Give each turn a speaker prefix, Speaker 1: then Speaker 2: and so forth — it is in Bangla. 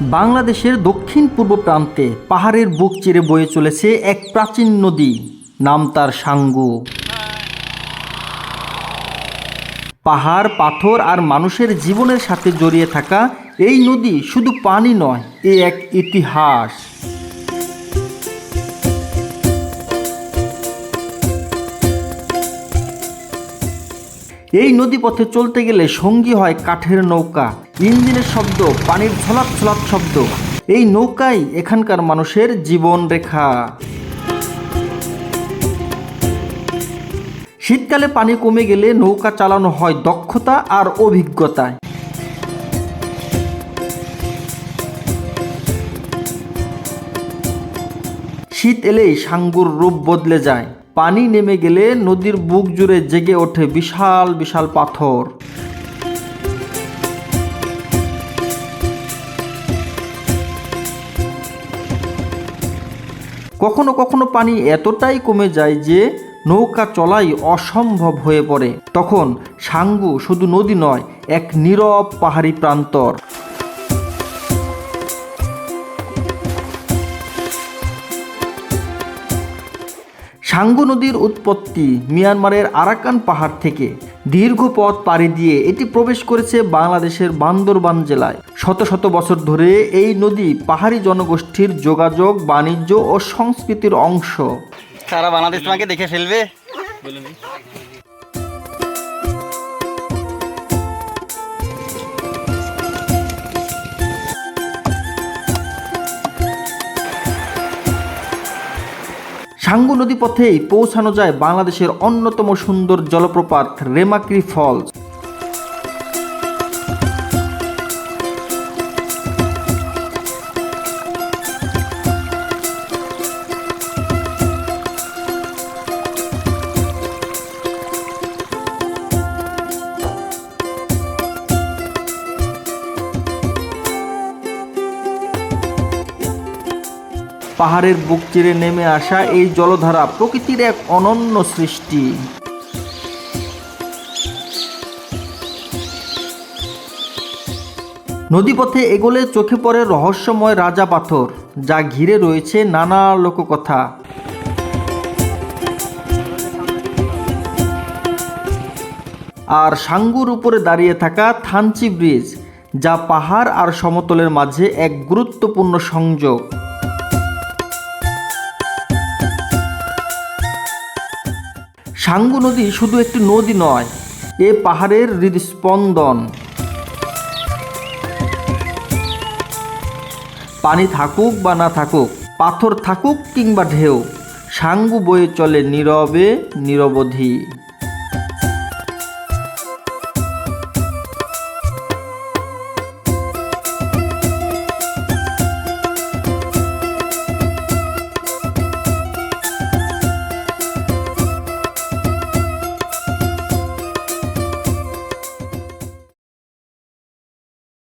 Speaker 1: বাংলাদেশের দক্ষিণ পূর্ব প্রান্তে পাহাড়ের বুক চিরে বয়ে চলেছে এক প্রাচীন নদী, নাম তার সাঙ্গু। পাহাড়, পাথর আর মানুষের জীবনের সাথে জড়িয়ে থাকা এই নদী শুধু পানি নয়, এ এক ইতিহাস। এই নদী পথে চলতে গেলে সঙ্গী হয় কাঠের নৌকা ইঞ্জিনের শব্দ, পানির ছলাৎ ছলাৎ শব্দ। এই নৌকাই এখানকার মানুষের জীবন রেখা। শীতকালে পানি কমে গেলে নৌকা চালানো হয় দক্ষতা আর অভিজ্ঞতায়। শীত এলেই সাঙ্গুর রূপ বদলে যায়। পানি নেমে গেলে নদীর বুক জুড়ে জেগে ওঠে বিশাল বিশাল পাথর। কখনো কখনো পানি এতটাই কমে যায় যে নৌকা চলাই অসম্ভব হয়ে পড়ে। তখন সাঙ্গু শুধু নদী নয়, এক নীরব পাহাড়ি প্রান্তর। সাঙ্গু নদীর উৎপত্তি মিয়ানমারের আরাকান পাহাড় থেকে। দীর্ঘ পথ পাড়ি দিয়ে এটি প্রবেশ করেছে বাংলাদেশের বান্দরবান জেলায়। শত শত বছর ধরে এই নদী পাহাড়ি জনগোষ্ঠীর যোগাযোগ, বাণিজ্য ও সংস্কৃতির অংশ।
Speaker 2: সারা বাংলাদেশ তোমাকে দেখে ফেলবে।
Speaker 1: সাঙ্গু নদী পথেই পৌঁছানো যায় বাংলাদেশের অন্যতম সুন্দর জলপ্রপাত রেমাক্রি ফলস। পাহাড়ের বুক চিরে নেমে আসা এই জলধারা প্রকৃতির এক অনন্য সৃষ্টি। নদীপথে এগোলে চোখে পড়ে রহস্যময় রাজা পাথর, যা ঘিরে রয়েছে নানা লোককথা। আর সাঙ্গুর উপরে দাঁড়িয়ে থাকা থানচি ব্রিজ, যা পাহাড় আর সমতলের মাঝে এক গুরুত্বপূর্ণ সংযোগ। সাঙ্গু নদী শুধু একটি নদী নয়, এ পাহাড়ের হৃদস্পন্দন। পানি থাকুক বা না থাকুক, পাথর থাকুক কিংবা ঢেউ, সাঙ্গু বয়ে চলে নীরবে, নিরবধি।